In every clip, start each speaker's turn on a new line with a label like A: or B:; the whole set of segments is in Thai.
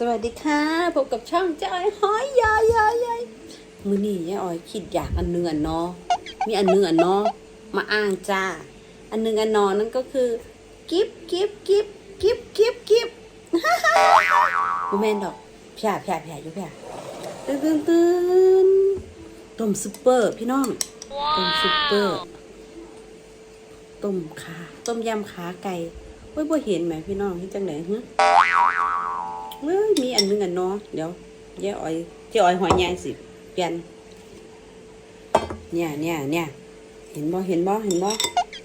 A: สวัสดีค่ะพบกับช่องจ้อยห้อยยายยายยมือนี่ยายอ้อยคิดอยากอันหนึ่งอันเนอมีอันหนึ่งอันเนอมาอ้างจ้า อันหนึ่งอันนอนั่นก็คือกิฟกิฟกิฟกิฟกิฟกิฟโมเมนดอกพี่าพี่าพี่าอยู่พี่าตื่นตื่นตื่นต้มซุปเปอร์พี่น้องต้มซุปเปอร์ต้มขาต้มยำขาไก่เว้ยบ่เห็นไหมพี่น้องที่จังไหนฮะ เอ้ยมีอันหนึงอันเนาะเดี๋ยวเจ๊อ้อยเจ๊อ้อยหอยแยงสิเปลี่ยนเนี่ยเนี่ยเนี่ยเห็นบ่เห็นบ่เห็นบ่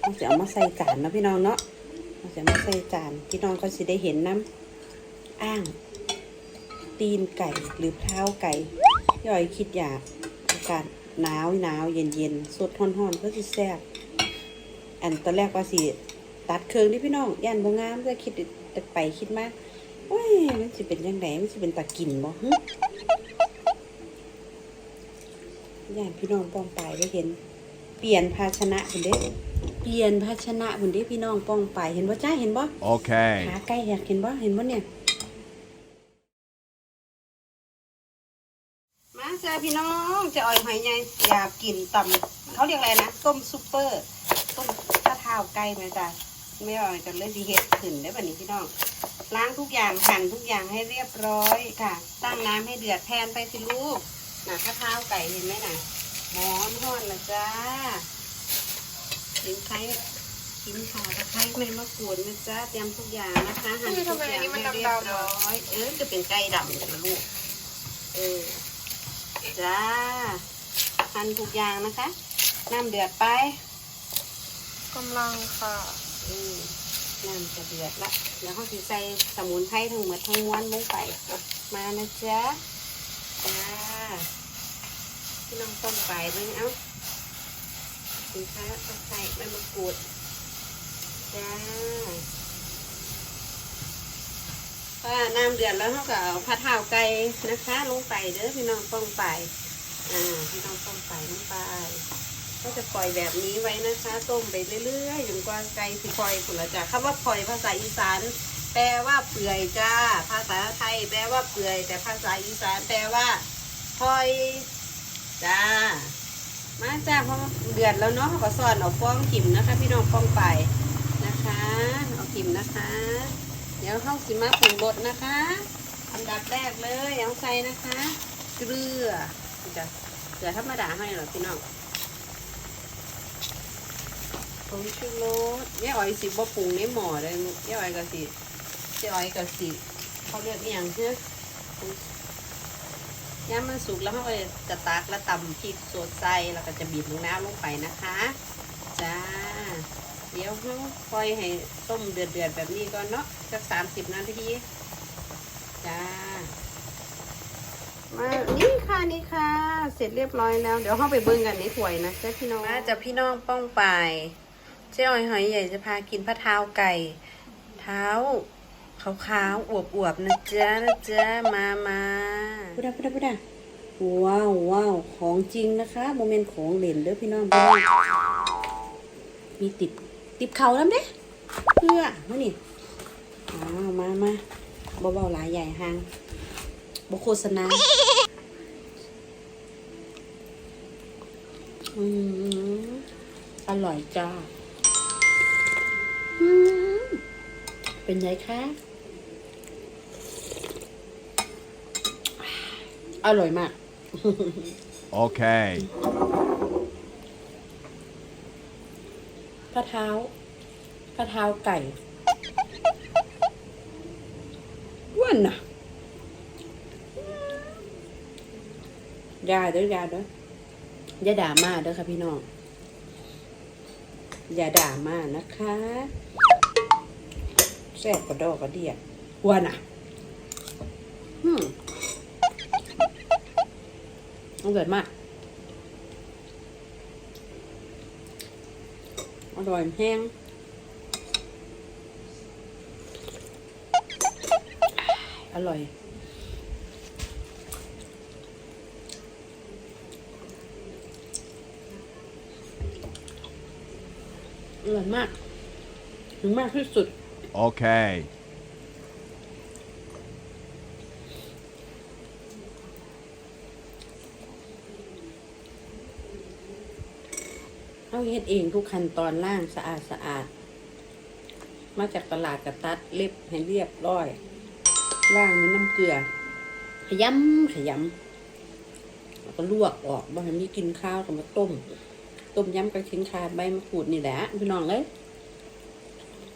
A: เราจะเอามาใส่จานนะพี่น้องเนาะเราจะมาใส่จานพี่น้องก็สิได้เห็นน้ำอ้าง ตีนไก่หรือเท้าไก่พี่อ้อยคิดอยากอากาศหนาวหนาวเย็นเย็นสดฮ้อนฮ้อนๆเพื่อสิแซ่บอันตอนแรกว่าสิตัดเครื่องนี่พี่น้องย่านบ่งามจะคิดไปคิดมาโอ้ยมันจะเป็นยังไงมันจะเป็นตะกินบ่ฮึย่านพี่น้องป้องปลายได้เห็น เปลี่ยนภาชนะคุณเด้เปลี่ยนภาชนะคุณเด้พี่น้องป้องปลายเห็นบ่จ้าเห็นบ่
B: Okay.
A: ขาไก่อยากเห็นบ่เห็นบ่เนี่ยมาจ้าพี่น้องจะอ่อยหอยใหญ่อยากกินตำเขาเรียกอะไรนะต้มซุปเปอร์ต้มข้าวเท้าไก่ไหมจ้าไม่อ่อยจะเลยดีเฮ็ดขึ้นได้แบบนี้พี่น้อง ล้างทุกอย่างหั่นทุกอย่างให้เรียบร้อยค่ะ ตั้งน้ำให้เดือดแทนไปสิลูกน่ะข้าวเท้าไก่เห็นไหมน่ะหอมห่อนนะจ้าทิ้งไข่ทิ้งขาตะไคร้ไม่มะกรูดนะจ้าเตรียมทุกอย่างนะคะ หั่นทุกอย่างให้เรียบร้อย เออจะเป็นไก่ดำกันนะลูก เออจ้าหั่นทุกอย่างนะคะ น้ำเดือดไป
C: กำลังค่ะ
A: อืม น้ำจะเดือดละเดี๋ยวเขาสิใส่สมุนไพรทั้งหมดทั้งม้วนลงไป มานะจ๊ะจ้าพี่น้องต้มไปเลยเอ้าสินค้าต้องใส่ใบมะกรูดจ้าก็น้ำเดือดแล้วเขาก็เอาผัดห่าไก่นะคะ ลงไปเด้อพี่น้องต้มไปอ่าพี่น้องต้มไปลงไป ก็จะปล่อยแบบนี้ไว้นะคะ ต้มไปเรื่อยๆจนกว่าไก่สิปล่อยผุนละจ้ะคำว่าปล่อยภาษาอีสานแปลว่าเปื่อยจ้า ภาษาไทยแปลว่าเปื่อย แต่ภาษาอีสานแปลว่าปล่อยจ้า มาจ้าเพราะเดือดแล้วเนาะขาก็สอนเอาฟองขิมนะคะ พี่น้องฟองไปนะคะ เอาขิมนะคะ เดี๋ยวเข้าสิมาปรุงรสนะคะอันดับแรกเลยเอาใส่นะคะ เกลือจ้ะเกลือธรรมดาให้เหรอพี่น้อง งชูรสแม่อ้อยสิบ่ปรุงในหม้อเลยแม่อ้อยก็สิแม่อ้อยก็สิเขาเรียกอหย่างเช่ย่ามมันสุกแล้วเขาก็จะตักแล้วตำพริกสดใส่แล้วก็จะบีบลงน้ำลงไปนะคะ จ้า เดี๋ยวเขาปล่อยให้ต้มเดือดเดือดๆแบบนี้ก่อนเนาะสักสามสิบนาที จ้า มา นี่ค่ะนี่ค่ะ เสร็จเรียบร้อยแล้ว เดี๋ยวเข้าไปเบิ้งกันในถ้วยนะจ้าพี่น้องจะพี่น้องป้องไป เจ้าหอยหอยใหญ่จะพากินพระเท้าไก่ เท้าขาวๆอวบๆนะเจ๊นะเจ๊มามาพุดาพุดาพุดาว้าวว้าวของจริงนะคะโมเมนต์ของเหรนเด้อพี่น้องพี่น้องมีติดติดเขาแล้วเด้เพื่อมานี่อ้าวมามาเบาๆหลายใหญ่หางบโฆษณาอืมอร่อยจ้า เป็นไงคะ อร่อยมาก
B: Okay.
A: พระเท้าพระเท้าไก่อ้วนน่ะอยาเด้ออยาเด้ออย่าด่ามาเด้อค่ะพี่น้อง อย่าด่ามานะคะ แซ่บกระดอกกระเดียอ้วนอะอืมอร่อยมาก อร่อยแห้งอร่อย อร่อยมาก ถึงมากที่สุด
B: โอ
A: เคเอาเฮ็ดเองทุกขั้นตอนล่างสะอาดสะอาด มาจากตลาดกระตัดเล็บให้เรียบร้อยล่างนี้น้ำเกลือ ขยำขยำแล้วก็ลวกออกบางทีกินข้าวกับมาต้ม ต้มยำกระชิ้นคาใบมะกรูดนี่แหละพี่น้องเลย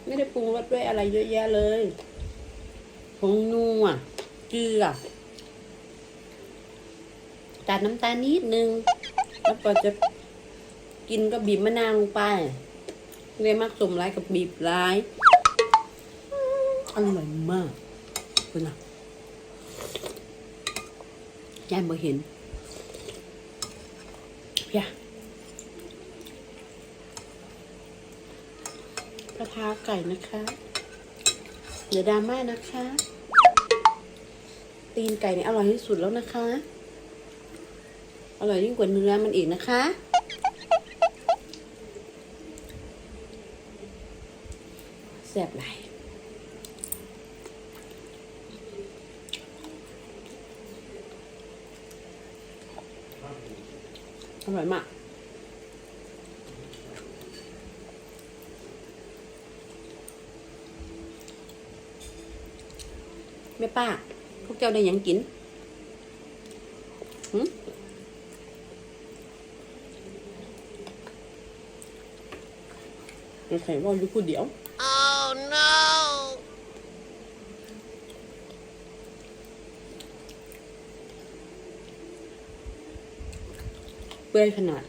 A: ไม่ได้ปรุงรสด้วยอะไรเยอะแยะเลยผงนัวเกลือตัดน้ำตาลนิดนึง แล้วก็จะกินก็บีบมะนาวลงไปเรียมักสมร้ายกับบีบร้ายอร่อยมากคุณนะยายบ่เห็นเพียกระเพราไก่นะคะเดี๋ยวดราม่านะคะ ตีนไก่นี่อร่อยที่สุดแล้วนะคะ อร่อยยิ่งกว่าเนื้อมันอีกนะคะ แซ่บไหลอร่อยมาก แม่ป้า พวกเจ้าได้หยังกินหืมเราใส่ว่าอยู่ผู้เดียว
C: oh no
A: เปื่อยขนาด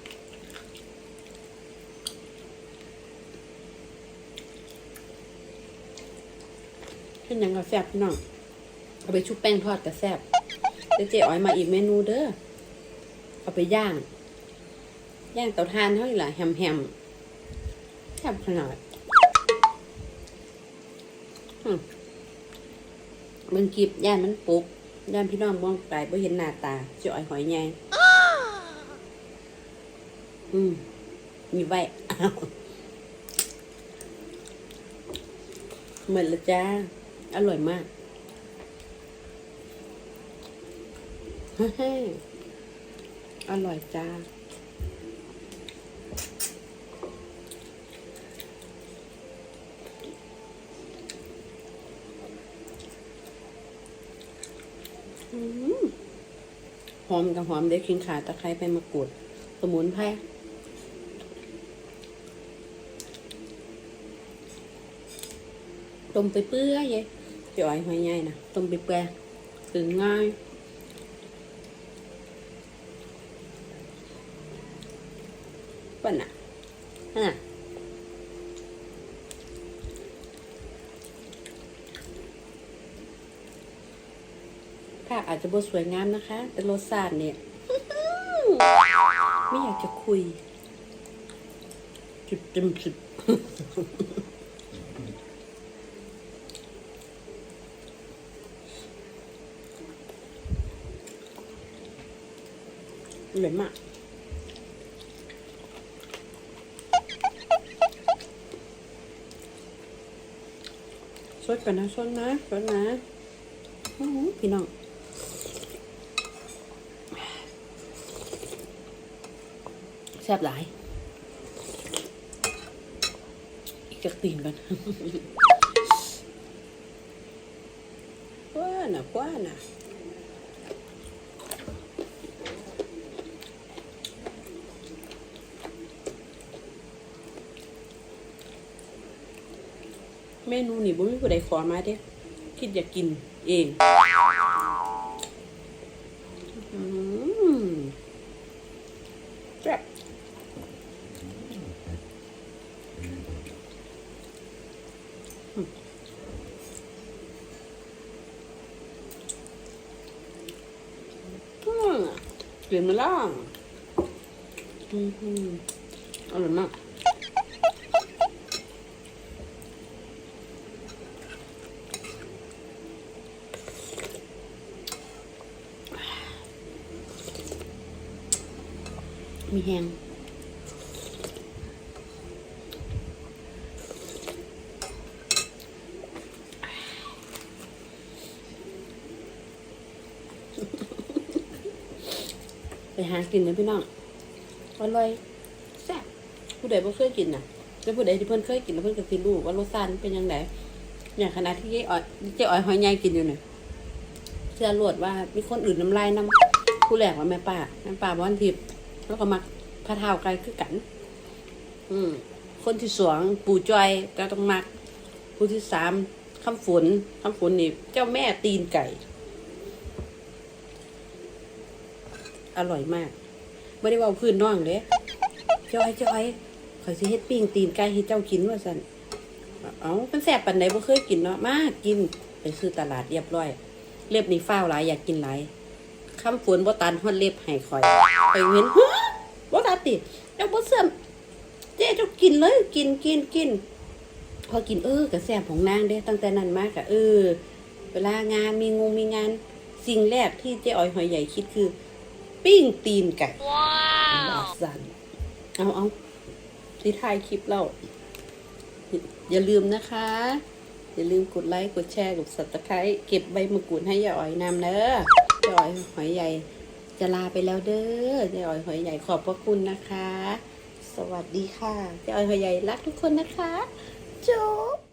A: เป็นหยังก็แซ่บพี่น้อง เอาไปชุบแป้งทอดก็แซบเดี๋ยวเจ๊อ้อยมาอีกเมนูเด้อ เอาไปย่าง ย่างเตาถ่านเท่าไหร่แฮมแฮมแซ่บขนาดมเบิ่งคลิปย่านมันปุกย่านพี่น้องมองไกลบ่เห็นหน้าตาเจ๊อ้อยหอยใหญ่อืมมีไว้เหมือนละจ้า อร่อยมาก เฮ้ย อร่อยจ้าหอมกับหอมเด็กขิงขาตะไคร้ไปมะกรูดสมุนไพรต้มไปเปื่อยเยจ่อยหอยใหญ่นะต้มไปเปื่อยถึงง่ายป่ะน่ะ น่ะภาพอาจจะบ่สวยงามนะคะ แต่รสชาติเนี่ย ไม่อยากจะคุย จุดเต็มสิบอร่อมาก ดก่อนนะสดนะสดนะโอ้โหพี่น้องแซ่บหลาย อีกจักตีนกันกว้าน่ะกว้าน่ะ เมนูนี่บ่มีผู้ใดขอมาเด้คิดอยากกินเองอืมแซ่บอืมเปลี่ยนมาแล้วอืมอร่อยมาก มีแฮงไปหากินเลยพี่น้องอร่อยแซ่บผู้ใดบ่เคยกินน่ะแล้วผู้ใดที่เพิ่นเคยกินแล้วเพิ่นก็สิรู้ว่ารสชาติมันเป็นยังไงอย่างขณะที่เจ๊อ้อยเจ๊อ้อยหอยใหญ่กินอยู่เนี่ยเชื่อรวดว่ามีคนอื่นน้ำลายน้ำผู้แรกว่าแม่ป้าแม่ป้าบ้านทิพย์ แล้วก็มักพระเท้าไกลคือกัน อืมคนที่สองปู่จอยก็ต้องมักผู้ที่สามคำฝนคำฝนนี่เจ้าแม่ตีนไก่ อร่อยมากไม่ได้เว่าพื้นน้องเด้เจ้าไอ้เจ้าไอ้ขอยสิเฮ็ดปิ้งตีนไก่ให้เจ้ากินว่าซั่นเอาเป็นแสบปันใดบ่เคยกินเนาะมากินไปซื้อตลาดเรียบร้อย เล็บนี่ฟ้าวหลายอยากกินหลายคำฝนบ่ตันฮอดเล็บให้ข่อย ไปเห็นฮะ บ่ตัดติเจ้าบ่เสื่อมเจ๊เจ้ากินเลยกินกินกินพอกินเออกระแสบของนางเด้ตั้งแต่นั้นมากอะเออ เวลางานมีงงมีงาน สิ่งแรกที่เจ๊อ้อยหอยใหญ่คิดคือ ปิ้งตีนไก่ว้าวสันเอาเอาที่ท้ายคลิปเราอย่าลืมนะคะ อย่าลืมกดไลค์กดแชร์กดสับตะไคร้เก็บใบมะกรูดให้ยายอ้อยนำเด้อเจ๊อ้อยหอยใหญ่ จะลาไปแล้วเด้อเจ๊อ้อยหอยใหญ่ขอบพระคุณนะคะ สวัสดีค่ะเจ๊อ้อยหอยใหญ่รักทุกคนนะคะจุ๊บ